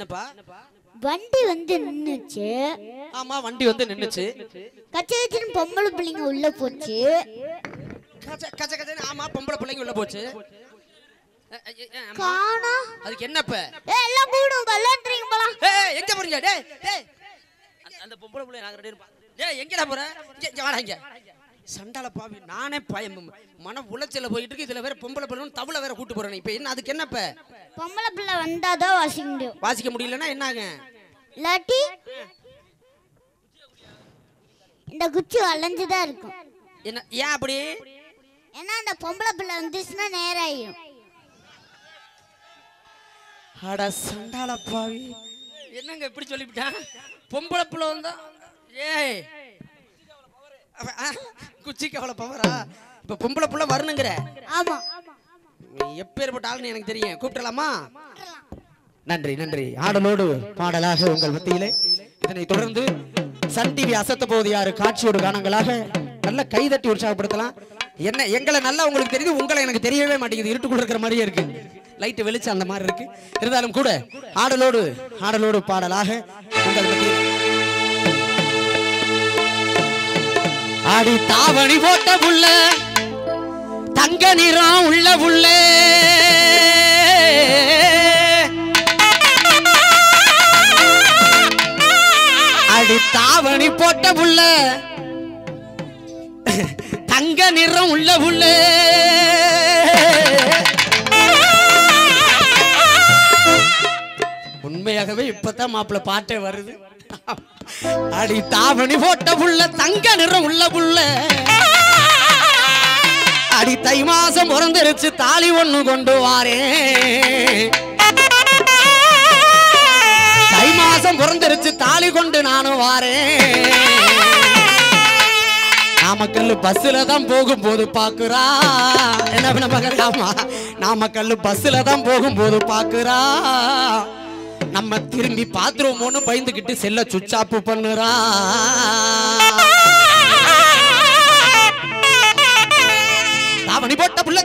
என்னப்பா? வண்டி வந்து நின்னுச்சு. ஆமா வண்டி வந்து நின்னுச்சு. கச்ச கச்சன்னு பொம்பளை பிள்ளைங்க உள்ள போச்சு. கச்ச கச்ச கச்சன்னு ஆமா பொம்பளை பிள்ளைங்க உள்ள போச்சு. காணா. அதுக்கு என்னப்ப ஏ எல்லாம் கூடும் விளையாடுறீங்க போலாம் ஏய் எங்க போறீங்க? டேய் டேய். அந்த- அந்த பொம்பளை பிள்ளை நாங்க ரெண்டு பேரும் பா- டேய் எங்கடா போற? இங்க இங்க வாடா இங்க. சண்டால பாவி நானே பயம் மன உளைச்சல போயிட்டு இருக்கு இதுல வேற பொம்பளை பிள்ளை தவுல வேற கூட்டு போறேன். இப்ப என்ன அதுக்கு என்னப்ப? பொம்பளை பிள்ளை வந்தாதான் வாசிக்க முடியும். வாசிக்க முடியலன்னா என்னாங்க? இல்லாட்டி இந்த குச்சி வளைஞ்சுதான் இருக்கும். என்ன ஏன் அப்படி? ஏன்னா அந்த பொம்பளை பிள்ளை வந்துச்சுன்னா நேராயிரும். அட சண்டால பாவி. என்னங்க இப்படி சொல்லிவிட்டான் பொம்பளை பிள்ளை வந்தா ஏய் குச்சிக்கு அவ்வளோ பவரா இப்ப பொம்பளை பிள்ளை வரணுங்கிற. ஆமா. நீ எப்பேற்பட்ட ஆளுன்னு எனக்கு தெரியும். கூப்பிடலாமா நன்றி நன்றி. ஆடலோடு பாடலாக உங்கள் மத்தியிலே. இதனை தொடர்ந்து சன் டிவி அசத்த போது யாரு காட்சியோடு காணங்களாக நல்ல கைதட்டி உற்சாகப்படுத்தலாம். என்ன எங்களை நல்லா உங்களுக்கு தெரியுது உங்களை எனக்கு தெரியவே மாட்டேங்குது. இருட்டுக்குள்ள இருக்கிற மாதிரியே இருக்கு. லைட் வெளிச்சம் அந்த மாதிரி இருக்கு. இருந்தாலும் கூட ஆடலோடு ஆடலோடு பாடலாக உங்கள் மத்தியில். அடி தாவணி போட்ட புள்ள தங்க நிறம் உள்ள புள்ள. அடி தாவணி போட்ட புள்ள தங்க நிறம் உள்ள புள்ள. உண்மையாகவே இப்பதான் மாப்பிள்ள பாட்டே வருது. அடி தாவணி போட்ட புள்ள தங்க நிறம் உள்ள புள்ள. அடி தை மாசம் பிறந்திருச்சு தாலி ஒண்ணு கொண்டு வாரே. தை மாசம் பிறந்திருச்சு தாலி கொண்டு நானும் வாரேன் நாமக்கல் பஸ்ல தான் போகும்போது பாக்குறா. என்ன பண்ண பார்க்கலாமா நாமக்கல் பஸ்ல தான் போகும்போது பாக்குறா. நம்ம திரும்பி பாத்துருவோமோன்னு பயந்துகிட்டு செல்ல சுச்சாப்பு பண்ணுறா. தாவணி போட்ட புள்ள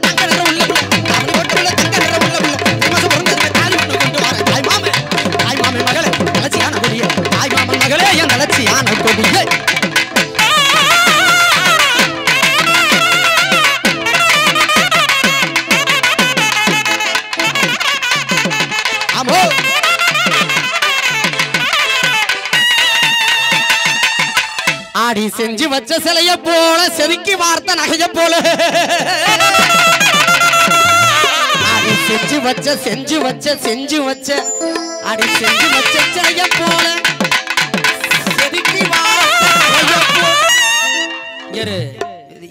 வச்ச செஞ்சு வச்ச செஞ்சு வச்ச. ஆடி செஞ்சு வச்ச சிலைய போல.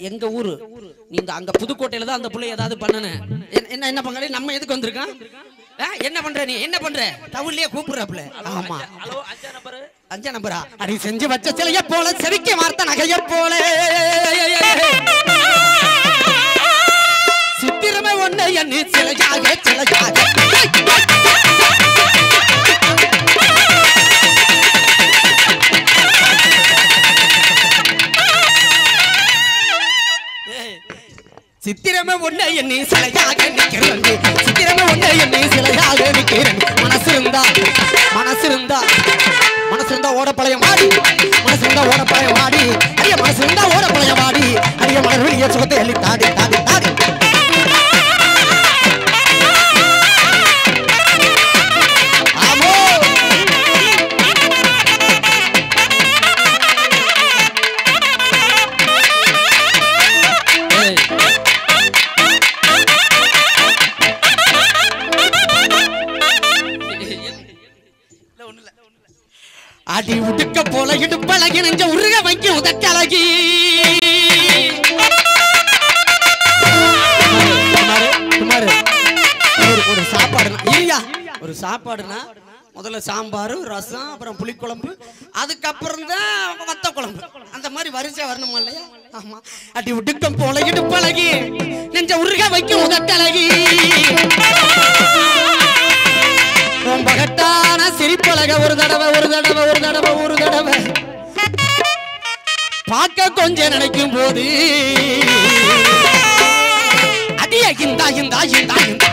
எங்க ஊரு? நீ இந்த அங்க புதுக்கோட்டையில தான் அந்த புள்ளை ஏதாவது பண்ணுன. என்ன- என்ன பங்காளி நம்ம எதுக்கு வந்திருக்கான் என்ன பண்ற நீ? என்ன பண்ற? டவுன்லயே கூப்பிடுறாப்புல. ஆமா. அஞ்சா நம்பரா. அடி செஞ்சு வச்ச சிலைய போல செதுக்கி வார்த்த நகைய போல. சிலையாக சிலையாக சித்திரமே ஒண்ணு என்னை சிலையாக நிற்கிறேன் சித்திரமே ஒண்ணு என்னை சிலையாக நிற்கிறேன் மனசு இருந்தா மனசு இருந்தா மனசு இருந்தா ஓட பழைய மாடி. மனசு இருந்தா ஓட பழைய மாடி. அரிய மனசு இருந்தா ஓட பழைய மாடி. அரிய மலர் வெளியே சுகத்தை எள்ளி தாடி தாடி. அடி உடுக்க போல இடுப்பழகி நெஞ்ச உருக வைக்க உதட்டழகி. ஒரு ஒரு சாப்பாடுனா இல்லையா ஒரு சாப்பாடுனா முதல்ல சாம்பார் ரசம் அப்புறம் புளிக்குழம்பு அதுக்கப்புறம் தான் வத்த குழம்பு. அந்த மாதிரி வரிசையா வரணுமா இல்லையா? ஆமா. அடி உடுக்கம் போல இடுப்பழகி நெஞ்ச உருக வைக்கும் உதட்டழகி. ரொம்ப கட்டான சிரிப்பழக ஒரு தடவை ஒரு தடவை ஒரு தடவை ஒரு தடவை. பார்க்க கொஞ்சம் நினைக்கும் போது. அடிய இந்தா இந்தா இந்தா இந்தா.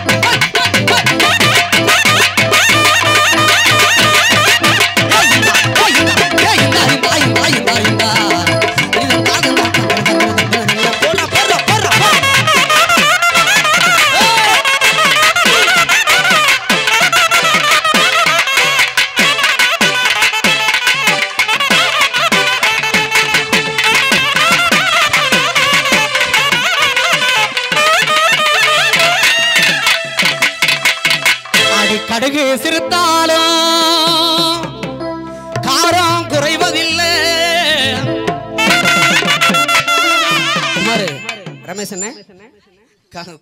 ரமேஷ்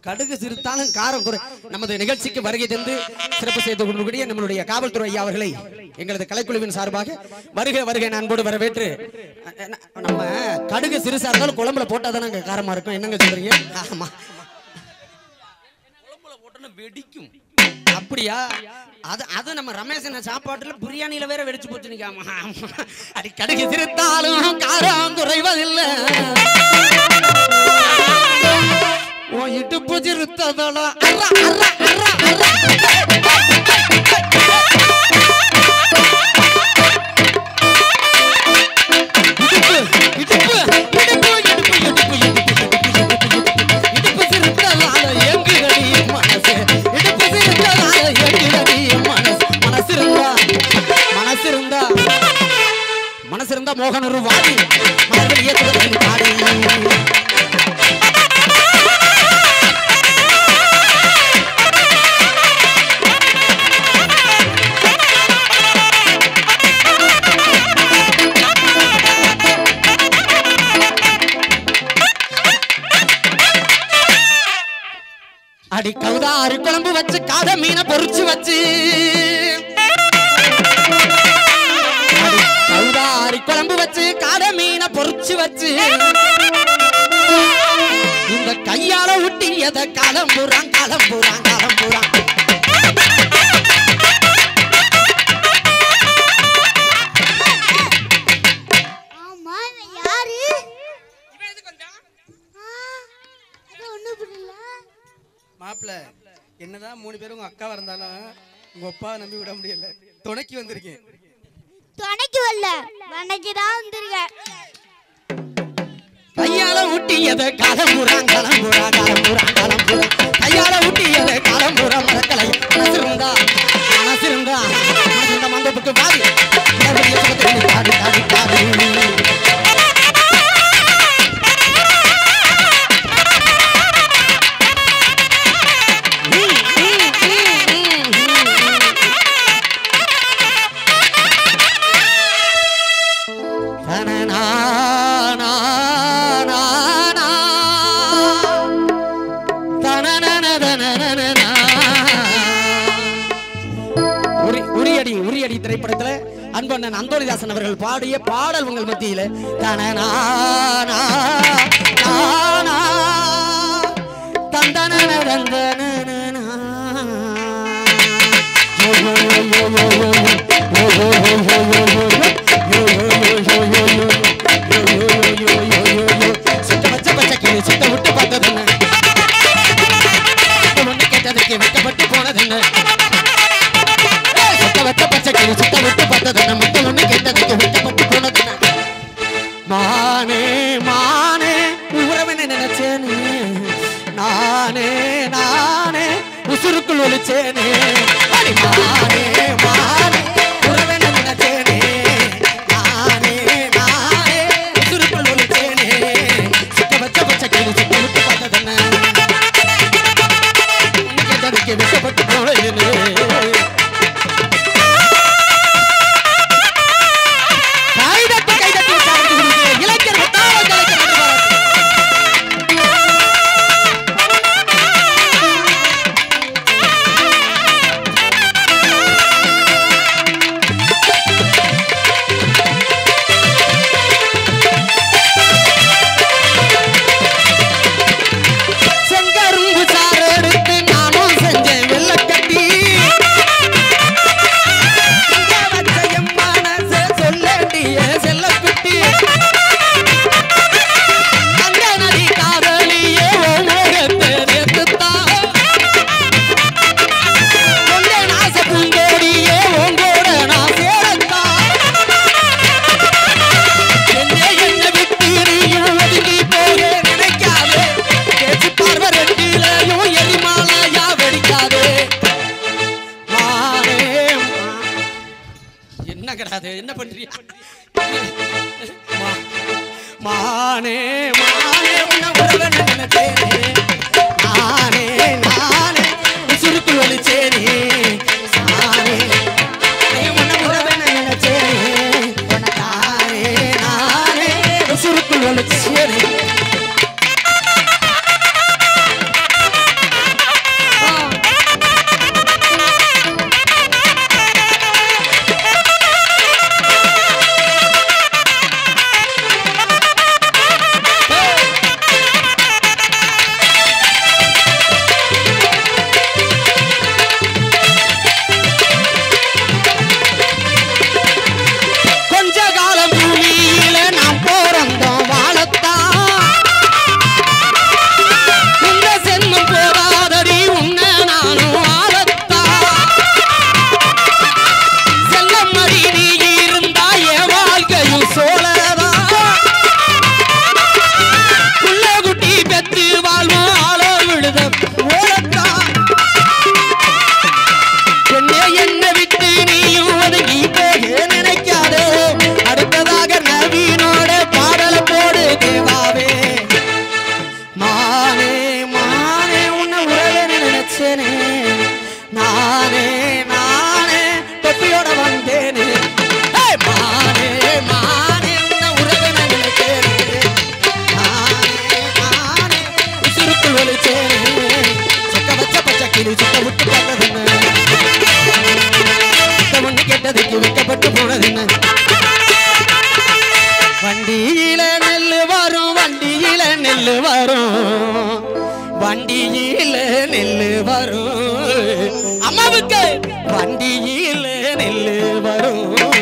கடுகு சிறுத்தாலும் காரம் குறை. நமது நிகழ்ச்சிக்கு வருகை தந்து சிறப்பு செய்து கொண்டிருக்கிற நம்மளுடைய காவல்துறை ஐயா அவர்களை எங்களது கலைக்குழுவின் சார்பாக வருக வருகை நண்போடு அன்போடு வரவேற்று நம்ம கடுகு சிறுசா இருந்தாலும் குழம்புல போட்டா தானே அங்க காரமா இருக்கும். என்னங்க சொல்றீங்க? ஆமா. குழம்புல போட்டோன்னா வெடிக்கும். அப்படியா? அது அது நம்ம ரமேஷன் சாப்பாட்டுல பிரியாணியில வேற வெடிச்சு போச்சு நிக்காமா. அடி கடுகு திருத்தாலும் காரம் குறைவதில்லை. உன் இடுப்பு அடி கவுதா அரு குழம்பு வச்சு காத மீனை பொறிச்சு வச்சு. கவுதா அரு குழம்பு வச்சு காத மீனை பொறிச்சு வச்சு. இந்த கையால ஊட்டி எதை கலம்புறான் கலம்புறான் கலம்புறான். மாப்பிள்ள. என்னதான் மூணு பேரும் உங்க அக்காவா இருந்தாலும் உங்க அப்பா நம்பி விட முடியல. துணைக்கு வந்திருக்கேன். துணைக்கு வரல. வனைக்கு தான் வந்திருக்கேன். கையால ஊட்டியத கிளம்புறான் கிளம்புறான் கிளம்புறான் கிளம்புறான் கையால ஊட்டியத கிளம்புறான் மரக்கலை மனசு இருந்தா மனசு இருந்தா மனசு அன்பண்ணன் அந்தோணிதாசன் அவர்கள் பாடிய பாடல் உங்கள் மத்தியில். தனனா தந்தன தந்தன விட்டப்பட்டு போனது என்ன சுத்த வெட்ட பச்சை கிளி சுத்த விட்டு కెట్టదన ముద్దులను కెట్టదకు హుట్ట పట్టుకున్నదన నానే మానే ఊరమని నినచేని నానే నానే ఉసురుకులు చేనే அம்மாவுக்கு. வண்டியிலே நெல்லு வரும்.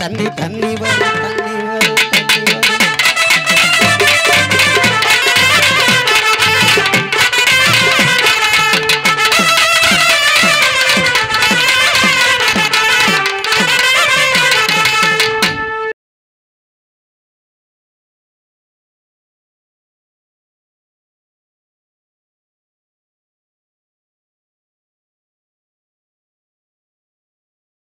தண்ணி தண்ணி தண்ணி வரும்